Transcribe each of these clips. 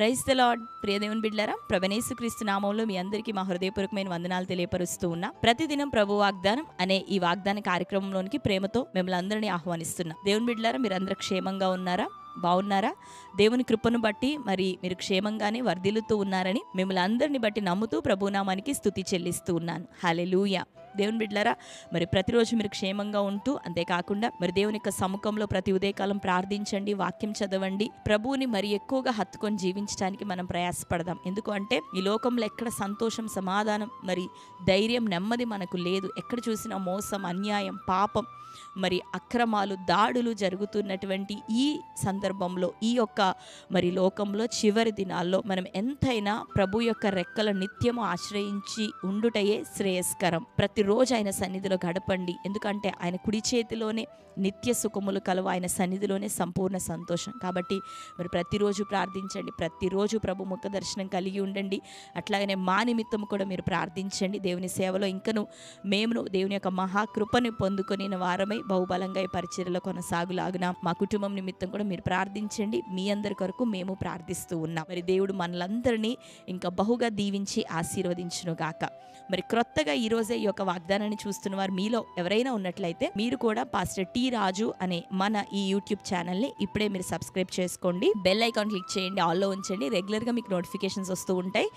Praise the lord ప్రియ దేవుని బిడ్డారా ప్రభనేసు క్రీస్తు నామంలో మీ అందరికీ మా హృదయపూర్వకమైన వందనాలు తెలియపరుస్తూ ఉన్నా. ప్రతిదినం ప్రభు వాగ్దానం అనే ఈ వాగ్దాన కార్యక్రమంలోనికి ప్రేమతో మిమ్మల్ని అందరినీ ఆహ్వానిస్తున్నా. దేవుని బిడ్లరా మీరు అందరూ క్షేమంగా ఉన్నారా? బాగున్నారా? దేవుని కృపను బట్టి మరి మీరు క్షేమంగానే వర్ధిల్లుతూ ఉన్నారని మిమ్మల్ని అందరిని బట్టి నమ్ముతూ ప్రభునామానికి స్థుతి చెల్లిస్తూ ఉన్నాను. హలెలూయ దేవుని బిడ్డలారా మరి ప్రతిరోజు మీరు క్షేమంగా ఉంటూ అంతేకాకుండా మరి దేవుని యొక్క సముఖంలో ప్రతి ఉదయకాలం ప్రార్థించండి వాక్యం చదవండి ప్రభువుని మరి ఎక్కువగా హత్తుకొని జీవించడానికి మనం ప్రయాసపడదాం. ఎందుకు అంటే ఈ లోకంలో ఎక్కడ సంతోషం సమాధానం మరి ధైర్యం నెమ్మది మనకు లేదు. ఎక్కడ చూసినా మోసం అన్యాయం పాపం మరి అక్రమాలు దాడులు జరుగుతున్నటువంటి ఈ సందర్భంలో ఈ యొక్క మరి లోకంలో చివరి దినాల్లో మనం ఎంతైనా ప్రభు యొక్క రెక్కల నిత్యము ఆశ్రయించి ఉండుటయే శ్రేయస్కరం. ప్రతి ప్రతిరోజు ఆయన సన్నిధిలో గడపండి. ఎందుకంటే ఆయన కుడి చేతిలోనే నిత్య సుఖములు కలవు ఆయన సన్నిధిలోనే సంపూర్ణ సంతోషం. కాబట్టి మరి ప్రతిరోజు ప్రార్థించండి. ప్రతిరోజు ప్రభు ముఖ దర్శనం కలిగి ఉండండి. అట్లాగనే మా నిమిత్తం కూడా మీరు ప్రార్థించండి. దేవుని సేవలో ఇంకను మేము దేవుని యొక్క మహాకృపని పొందుకొని వారమై బహుబలంగా ఈ పరిచర్యలో కొనసాగులాగున మా కుటుంబం నిమిత్తం కూడా మీరు ప్రార్థించండి. మీ అందరి కొరకు మేము ప్రార్థిస్తూ ఉన్నాం. మరి దేవుడు మనలందరినీ ఇంకా బహుగా దీవించి ఆశీర్వదించును గాక మరి క్రొత్తగా ఈరోజే ఈ యొక్క వాగ్దానాన్ని చూస్తున్న వారు మీలో ఎవరైనా ఉన్నట్లయితే మీరు కూడా పాస్టర్ టి రాజు అనే మన ఈ యూట్యూబ్ ఛానల్ని ఇప్పుడే మీరు సబ్స్క్రైబ్ చేసుకోండి. బెల్ ఐకాన్ క్లిక్ చేయండి ఆల్లో ఉంచండి. రెగ్యులర్గా మీకు నోటిఫికేషన్స్ వస్తూ ఉంటాయి.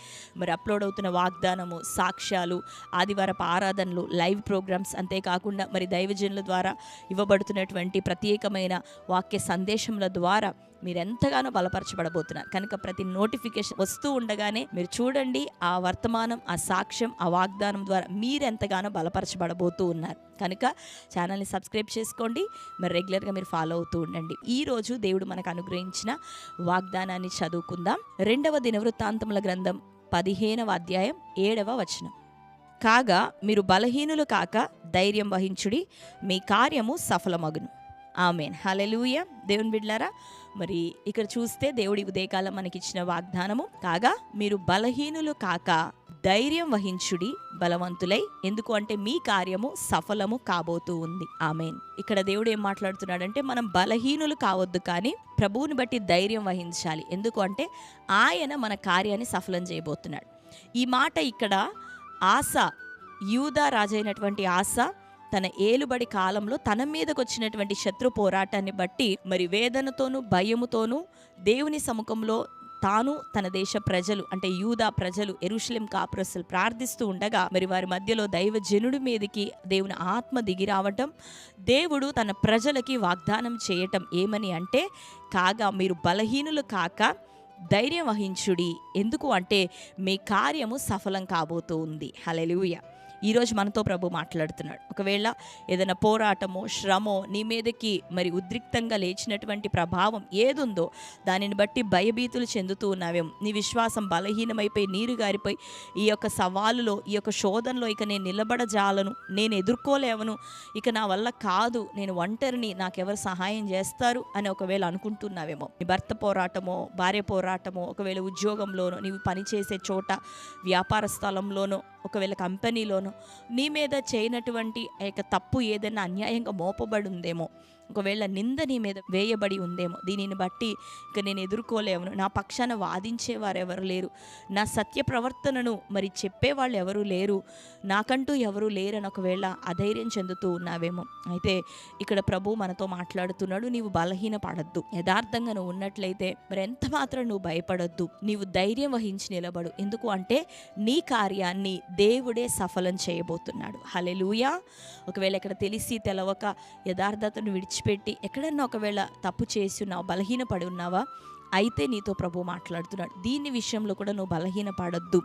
మరి అప్లోడ్ అవుతున్న వాగ్దానము సాక్ష్యాలు ఆదివారపు ఆరాధనలు లైవ్ ప్రోగ్రామ్స్ అంతేకాకుండా మరి దైవజనుల ద్వారా ఇవ్వబడుతున్నటువంటి ప్రత్యేకమైన వాక్య సందేశముల ద్వారా మీరు ఎంతగానో బలపరచబడబోతున్నారు. కనుక ప్రతి నోటిఫికేషన్ వస్తూ ఉండగానే మీరు చూడండి ఆ వర్తమానం ఆ సాక్ష్యం ఆ వాగ్దానం ద్వారా మీరు ఎంతగానో బలపరచబడబోతూ ఉన్నారు. కనుక ఛానల్ని సబ్స్క్రైబ్ చేసుకోండి. మరి రెగ్యులర్గా మీరు ఫాలో అవుతూ ఉండండి. ఈ రోజు దేవుడు మనకు అనుగ్రహించిన వాగ్దానాన్ని చదువుకుందాం. రెండవ దినవృత్తాంతముల గ్రంథం పదిహేనవ అధ్యాయం ఏడవ వచనం. కాగా మీరు బలహీనులు కాక ధైర్యం వహించుడి మీ కార్యము సఫలమగును. ఆమెన్. హలెలూయ దేవుని బిడ్లారా మరి ఇక్కడ చూస్తే దేవుడి ఉదయకాలం మనకిచ్చిన వాగ్దానము. కాగా మీరు బలహీనులు కాక ధైర్యం వహించుడి బలవంతులై. ఎందుకు అంటే మీ కార్యము సఫలము కాబోతూ ఉంది. ఆమెన్. ఇక్కడ దేవుడు ఏం మాట్లాడుతున్నాడంటే మనం బలహీనులు కావద్దు కానీ ప్రభువుని బట్టి ధైర్యం వహించాలి. ఎందుకు అంటే ఆయన మన కార్యాన్ని సఫలం చేయబోతున్నాడు. ఈ మాట ఇక్కడ ఆశ యూదా రాజైనటువంటి ఆశ తన ఏలుబడి కాలంలో తన మీదకు వచ్చినటువంటి శత్రు పోరాటాన్ని బట్టి మరి వేదనతోనూ భయముతోనూ దేవుని సముఖంలో తాను తన దేశ ప్రజలు అంటే యూదా ప్రజలు ఎరుషలేం కాపురస్సులు ప్రార్థిస్తూ ఉండగా మరి వారి మధ్యలో దైవ జనుడి మీదకి దేవుని ఆత్మ దిగి రావటం దేవుడు తన ప్రజలకి వాగ్దానం చేయటం ఏమని అంటే కాగా మీరు బలహీనులు కాక ధైర్యం వహించుడి. ఎందుకు అంటే మీ కార్యము సఫలం కాబోతూ ఉంది హలెలుయ ఈరోజు మనతో ప్రభు మాట్లాడుతున్నాడు. ఒకవేళ ఏదైనా పోరాటమో శ్రమో నీ మీదకి మరి ఉద్రిక్తంగా లేచినటువంటి ప్రభావం ఏదుందో దానిని బట్టి భయభీతులు చెందుతూ ఉన్నావేమో. నీ విశ్వాసం బలహీనమైపోయి నీరు గారిపోయి ఈ యొక్క సవాలులో ఈ యొక్క శోధనలో ఇక నేను నిలబడజాలను నేను ఎదుర్కోలేవను ఇక నా వల్ల కాదు నేను ఒంటరిని నాకెవరు సహాయం చేస్తారు అని ఒకవేళ అనుకుంటున్నావేమో. నీ భర్త పోరాటమో భార్య పోరాటమో ఒకవేళ ఉద్యోగంలోనో నీవు పనిచేసే చోట వ్యాపార స్థలంలోనో ఒకవేళ కంపెనీలోనో నీ మీద చేయనటువంటి ఆ యొక్క తప్పు ఏదైనా అన్యాయంగా మోపబడి ఉందేమో. ఒకవేళ నింద నీ మీద వేయబడి ఉందేమో దీనిని బట్టి ఇక నేను ఎదుర్కోలేవను. నా పక్షాన వాదించేవారు ఎవరు లేరు. నా సత్య ప్రవర్తనను మరి చెప్పేవాళ్ళు ఎవరు లేరు. నాకంటూ ఎవరు లేరని ఒకవేళ అధైర్యం చెందుతూ ఉన్నావేమో. అయితే ఇక్కడ ప్రభు మనతో మాట్లాడుతున్నాడు నీవు బలహీన పడద్దు యథార్థంగా నువ్వు ఉన్నట్లయితే మరి ఎంత మాత్రం నువ్వు భయపడొద్దు. నీవు ధైర్యం వహించి నిలబడు. ఎందుకు అంటే నీ కార్యాన్ని దేవుడే సఫలం చేయబోతున్నాడు. హలెలుయా ఒకవేళ ఇక్కడ తెలిసి తెలవక యథార్థతను విడిచి విడిచిపెట్టి ఎక్కడన్నా ఒకవేళ తప్పు చేసి ఉన్నావు బలహీనపడి ఉన్నావా అయితే నీతో ప్రభు మాట్లాడుతున్నాడు. దీని విషయంలో కూడా నువ్వు బలహీన పడద్దు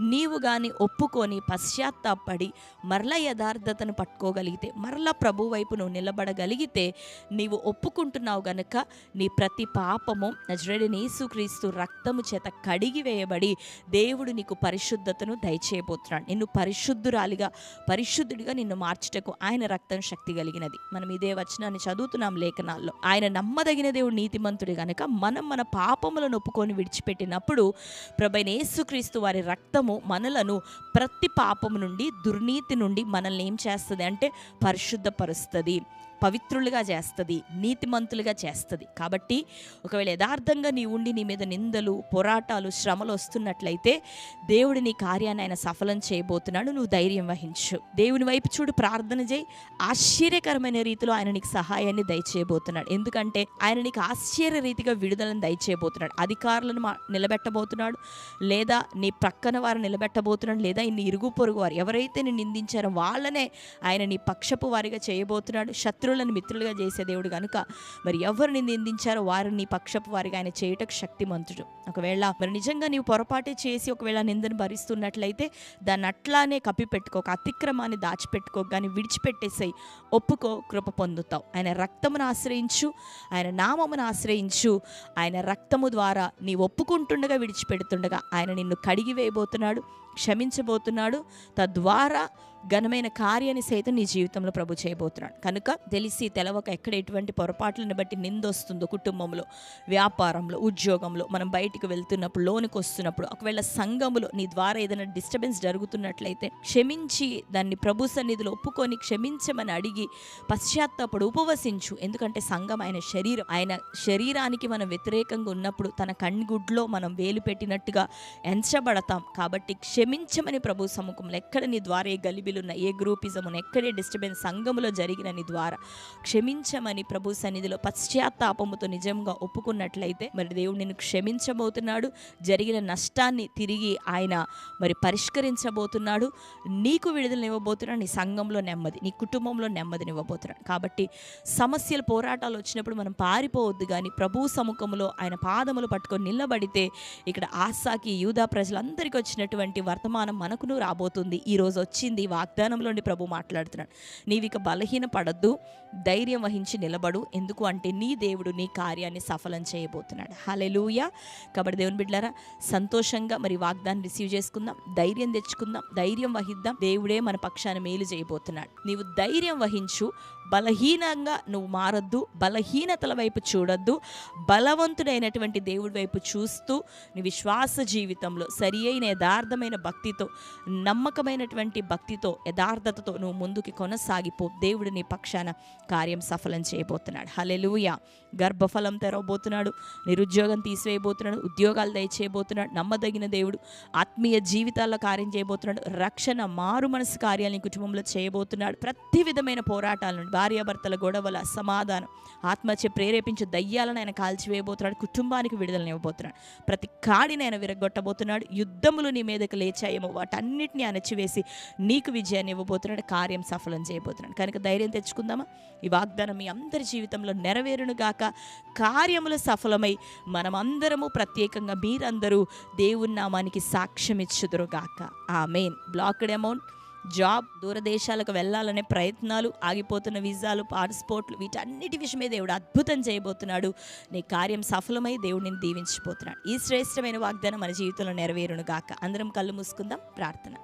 నీవు కానీ ఒప్పుకొని పశ్చాత్తాపడి మరల యథార్థతను పట్టుకోగలిగితే మరల ప్రభు వైపు నువ్వు నిలబడగలిగితే నీవు ఒప్పుకుంటున్నావు గనుక నీ ప్రతి పాపము నజరేడిని యేసుక్రీస్తు రక్తము చేత కడిగి వేయబడి దేవుడు నీకు పరిశుద్ధతను దయచేయబోతున్నాడు. నిన్ను పరిశుద్ధురాలిగా పరిశుద్ధుడిగా నిన్ను మార్చుటకు ఆయన రక్తం శక్తి కలిగినది. మనం ఇదే వచనాన్ని చదువుతున్నాం లేఖనాల్లో. ఆయన నమ్మదగిన దేవుడు నీతిమంతుడు గనక మనం మన పాపములను ఒప్పుకొని విడిచిపెట్టినప్పుడు ప్రభైన యేసుక్రీస్తు వారి రక్తము మనలను ప్రతి పాపము నుండి దుర్నీతి నుండి మనల్ని ఏం చేస్తుంది అంటే పరిశుద్ధపరుస్తుంది. పవిత్రులుగా చేస్తుంది నీతిమంతులుగా చేస్తుంది. కాబట్టి ఒకవేళ యథార్థంగా నీ ఉండి నీ మీద నిందలు పోరాటాలు శ్రమలు వస్తున్నట్లయితే దేవుడి నీ కార్యాన్ని ఆయన సఫలం చేయబోతున్నాడు. నువ్వు ధైర్యం వహించు. దేవుని వైపు చూడు ప్రార్థన చేయి. ఆశ్చర్యకరమైన రీతిలో ఆయన నీకు సహాయాన్ని దయచేయబోతున్నాడు. ఎందుకంటే ఆయన నీకు ఆశ్చర్య రీతిగా విడుదలను దయచేయబోతున్నాడు. అధికారులను మా- నిలబెట్టబోతున్నాడు లేదా నీ ప్రక్కన వారు నిలబెట్టబోతున్నాడు లేదా నీ ఇరుగు పొరుగు వారు ఎవరైతే నేను నిందించారో వాళ్ళనే ఆయన నీ పక్షపు వారిగా చేయబోతున్నాడు. శత్రువులను మిత్రులుగా చేసే దేవుడు కనుక మరి ఎవరిని నిందించారో వారిని పక్షపు వారిగా ఆయన చేయటకు శక్తిమంతుడు. ఒకవేళ మరి నిజంగా నీవు పొరపాటే చేసి ఒకవేళ నిందను భరిస్తున్నట్లయితే దాన్ని అట్లానే కప్పిపెట్టుకోక అతిక్రమాన్ని దాచిపెట్టుకో కానీ విడిచిపెట్టేసి ఒప్పుకో కృప పొందుతావు. ఆయన రక్తమును ఆశ్రయించు ఆయన నామమును ఆశ్రయించు. ఆయన రక్తము ద్వారా నీ ఒప్పుకుంటుండగా విడిచిపెడుతుండగా ఆయన నిన్ను కడిగి వేయబోతున్నాడు క్షమించబోతున్నాడు. తద్వారా ఘనమైన కార్యాన్ని సైతం నీ జీవితంలో ప్రభు చేయబోతున్నాడు. కనుక తెలిసి తెలవక ఎక్కడ ఎటువంటి పొరపాట్లను బట్టి నిందొస్తుందో కుటుంబంలో వ్యాపారంలో ఉద్యోగంలో మనం బయటికి వెళ్తున్నప్పుడు లోనికి వస్తున్నప్పుడు ఒకవేళ సంఘములో నీ ద్వారా ఏదైనా డిస్టర్బెన్స్ జరుగుతున్నట్లయితే క్షమించి దాన్ని ప్రభు సన్నిధిలో ఒప్పుకొని క్షమించమని అడిగి పశ్చాత్తాపడు ఉపవసించు. ఎందుకంటే సంఘం ఆయన శరీరం ఆయన శరీరానికి మనం వ్యతిరేకంగా ఉన్నప్పుడు తన కಣ್గుడ్లో మనం వేలు పెట్టినట్టుగా ఎంచబడతాం. కాబట్టి క్షమించమని ప్రభు సముఖంలో ఎక్కడ నీ ద్వారా ఏ గలిబిలున్న ఏ గ్రూపిజమును ఎక్కడే డిస్టర్బెన్స్ సంఘములో జరిగినని ద్వారా క్షమించమని ప్రభు సన్నిధిలో పశ్చాత్తాపముతో నిజంగా ఒప్పుకున్నట్లయితే మరి దేవుడు నిన్ను క్షమించబోతున్నాడు. జరిగిన నష్టాన్ని తిరిగి ఆయన మరి పరిష్కరించబోతున్నాడు. నీకు విడుదలనివ్వబోతున్నాడు నీ సంఘంలో నెమ్మది నీ కుటుంబంలో నెమ్మదినివ్వబోతున్నాడు కాబట్టి సమస్యలు పోరాటాలు వచ్చినప్పుడు మనం పారిపోవద్దు కానీ ప్రభు సముఖంలో ఆయన పాదములు పట్టుకొని నిలబడితే ఇక్కడ ఆశాకి యూదా ప్రజలందరికీ వచ్చినటువంటి వర్తమానం మనకును రాబోతుంది. ఈ రోజు వచ్చింది వాగ్దానంలోని ప్రభు మాట్లాడుతున్నాడు. నీవిక బలహీన పడద్దు ధైర్యం వహించి నిలబడు. ఎందుకు అంటే నీ దేవుడు నీ కార్యాన్ని సఫలం చేయబోతున్నాడు. హలెలూయ కాబట్టి దేవుని బిడ్డారా సంతోషంగా మరి వాగ్దాన్ని రిసీవ్ చేసుకుందాం ధైర్యం తెచ్చుకుందాం ధైర్యం వహిద్దాం. దేవుడే మన పక్షాన మేలు చేయబోతున్నాడు. నీవు ధైర్యం వహించు బలహీనంగా నువ్వు మారొద్దు బలహీనతల వైపు చూడొద్దు బలవంతుడైనటువంటి దేవుడి వైపు చూస్తూ నీ విశ్వాస జీవితంలో సరి అయిన యథార్థమైన భక్తితో నమ్మకమైనటువంటి భక్తితో యథార్థతతో నువ్వు ముందుకి కొనసాగిపో. దేవుడు నీ పక్షాన కార్యం సఫలం చేయబోతున్నాడు. హలెలుయ గర్భఫలం తెరవబోతున్నాడు నిరుద్యోగం తీసివేయబోతున్నాడు ఉద్యోగాలు దయచేయబోతున్నాడు నమ్మదగిన దేవుడు ఆత్మీయ జీవితాల్లో కార్యం చేయబోతున్నాడు రక్షణ మారు మనసు కార్యాలని కుటుంబంలో చేయబోతున్నాడు. ప్రతి విధమైన పోరాటాల నుండి భార్యాభర్తల గొడవల అసమాధానం ఆత్మహత్య ప్రేరేపించే దయ్యాలను ఆయన కాల్చివేయబోతున్నాడు కుటుంబానికి విడుదలనివ్వబోతున్నాడు. ప్రతి కాడిని ఆయన విరగొట్టబోతున్నాడు యుద్ధములు నీ మీదకి లేచాయేమో వాటన్నిటిని అణచివేసి నీకు విజయాన్ని ఇవ్వబోతున్నాడు కార్యం సఫలం చేయబోతున్నాడు. కనుక ధైర్యం తెచ్చుకుందామా? ఈ వాగ్దానం మీ అందరి జీవితంలో నెరవేరును గాక కార్యములు సఫలమై మనమందరము ప్రత్యేకంగా మీరందరూ దేవుని నామానికి సాక్ష్యం ఇచ్చుదురుగాక ఆ మెయిన్ బ్లాక్డ్ అమౌంట్ జాబ్ దూరదేశాలకు వెళ్ళాలనే ప్రయత్నాలు ఆగిపోతున్న వీసాలు పాస్పోర్ట్లు వీటన్నిటి విషయమే దేవుడు అద్భుతం చేయబోతున్నాడు. నీ కార్యం సఫలమై దేవుడిని దీవించిపోతున్నాడు ఈ శ్రేష్టమైన వాగ్దానం మన జీవితంలో నెరవేరును గాక. అందరం కళ్ళు మూసుకుందాం ప్రార్థన.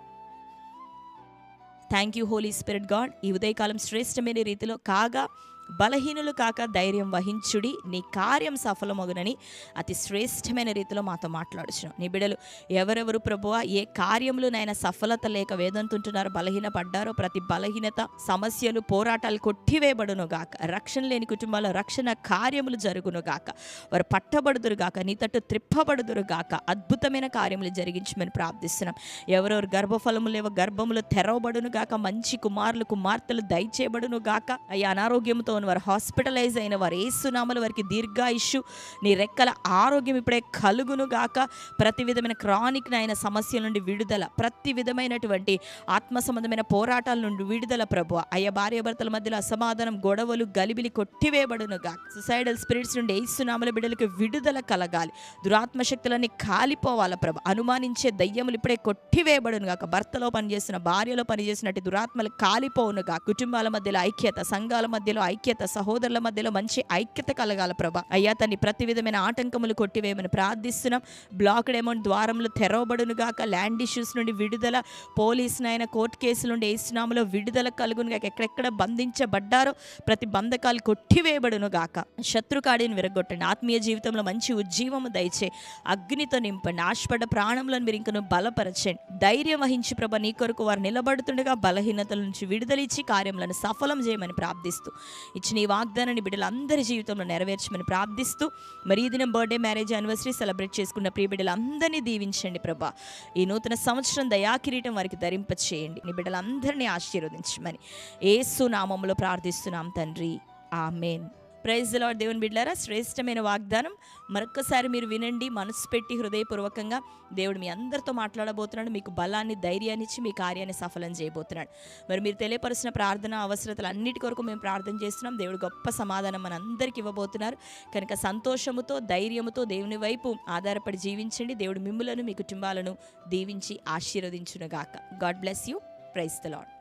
Thank you Holy Spirit God ఈ ఉదయకాలం శ్రేష్టమైన రీతిలో కాగా బలహీనులు కాక ధైర్యం వహించుడి నీ కార్యం సఫలమగునని అతి శ్రేష్టమైన రీతిలో మాతో మాట్లాడుచున్నాం. నీ బిడలు ఎవరెవరు ప్రభువా? ఏ కార్యములునైనా సఫలత లేక వేదంతుంటున్నారో? బలహీన పడ్డారో ప్రతి బలహీనత సమస్యలు పోరాటాలు కొట్టివేయబడును గాక రక్షణ లేని కుటుంబాల్లో రక్షణ కార్యములు జరుగును గాక వారు పట్టబడుదురు గాక నీ తట్టు త్రిప్పబడుదురు గాక అద్భుతమైన కార్యములు జరిగించమని ప్రార్థిస్తున్నాం. ఎవరెవరు గర్భఫలము లేవో గర్భములు తెరవబడును గాక మంచి కుమారులు కుమార్తెలు దయచేయబడును గాక అయ్యా అనారోగ్యంతో ఉన్న హాస్పిటలైజ్ అయిన వారు ఏసునామల వారికి దీర్ఘాయుషు నీ రెక్కల ఆరోగ్యం ఇప్పుడే కలుగును గాక. ప్రతి విధమైన క్రానిక్ అయిన సమస్యల నుండి విడుదల ప్రతి విధమైనటువంటి ఆత్మ సంబంధమైన పోరాటాల నుండి విడుదల ప్రభు అయ్యా భార్యాభర్తల మధ్యలో అసమాధానం గొడవలు గలిబిలి కొట్టివేయబడును గాక. సుసైడల్ స్పిరిట్స్ నుండి ఏసునామల బిడ్డలకు విడుదల కలగాలి. దురాత్మ శక్తులన్నీ కాలిపోవాల ప్రభు. అనుమానించే దయ్యములు ఇప్పుడే కొట్టివేయబడును గాక. భర్తలో పనిచేస్తున్న భార్యలో పనిచేసినట్టు దురాత్మలు కాలిపోవును గాక. కుటుంబాల మధ్యలో ఐక్యత సంఘాల మధ్యలో ఐక్యత సహోదరుల మధ్యలో మంచి ఐక్యత కలగాల ప్రభా. అయ్యా తన్ని ప్రతి విధమైన ఆటంకములు కొట్టివేయమని ప్రార్థిస్తున్నాం. బ్లాక్డ్ అమౌంట్ ద్వారములు తెరవబడును గాక. ల్యాండ్ ఇష్యూస్ నుండి విడుదల పోలీస్ నాయన కోర్టు కేసుల నుండి ఏసునామలో విడుదల కలుగును గాక. ఎక్కడెక్కడ బంధించబడ్డారో ప్రతి బంధకాలు కొట్టివేయబడును గాక. శత్రుకాడిని విరగొట్టండి. ఆత్మీయ జీవితంలో మంచి ఉజ్జీవము దయచే. అగ్నితో నింపండి. ఆశపడ్డ ప్రాణంలో మీరు ఇంకను బలపరచండి. ధైర్యం వహించి ప్రభ నీ కొరకు వారు నిలబడుతుండగా బలహీనతల నుంచి విడుదలిచ్చి కార్యములను సఫలం చేయమని ప్రార్థిస్తూ ఇచ్చిన ఈ వాగ్దానాన్ని బిడ్డలందరి జీవితంలో నెరవేర్చమని ప్రార్థిస్తూ మరి ఈ దినం బర్త్డే మ్యారేజ్ యానివర్సరీ సెలబ్రేట్ చేసుకున్న ప్రియ బిడ్డలందరినీ దీవించండి ప్రభా. ఈ నూతన సంవత్సరం దయాకిరీటం వారికి ధరింపచేయండి నీ బిడ్డలందరినీ ఆశీర్వదించమని ఏసు నామంలో ప్రార్థిస్తున్నాం తండ్రి. ఆమెన్. ప్రైజ్ లాడ్ దేవుని బిడ్డారా. శ్రేష్టమైన వాగ్దానం. మరొక్కసారి మీరు వినండి మనసు పెట్టి హృదయపూర్వకంగా దేవుడు మీ అందరితో మాట్లాడబోతున్నాడు. మీకు బలాన్ని ధైర్యాన్ని ఇచ్చి మీ కార్యాన్ని సఫలం చేయబోతున్నాడు. మరి మీరు తెలియపరిచిన ప్రార్థన అవసరతలు అన్నిటి కొరకు మేము ప్రార్థన చేస్తున్నాం. దేవుడు గొప్ప సమాధానం మన అందరికి ఇవ్వబోతున్నారు. కనుక సంతోషముతో ధైర్యముతో దేవుని వైపు ఆధారపడి జీవించండి. దేవుడు మిమ్ములను మీ కుటుంబాలను దీవించి ఆశీర్వదించునుగాక. God bless you praise the Lord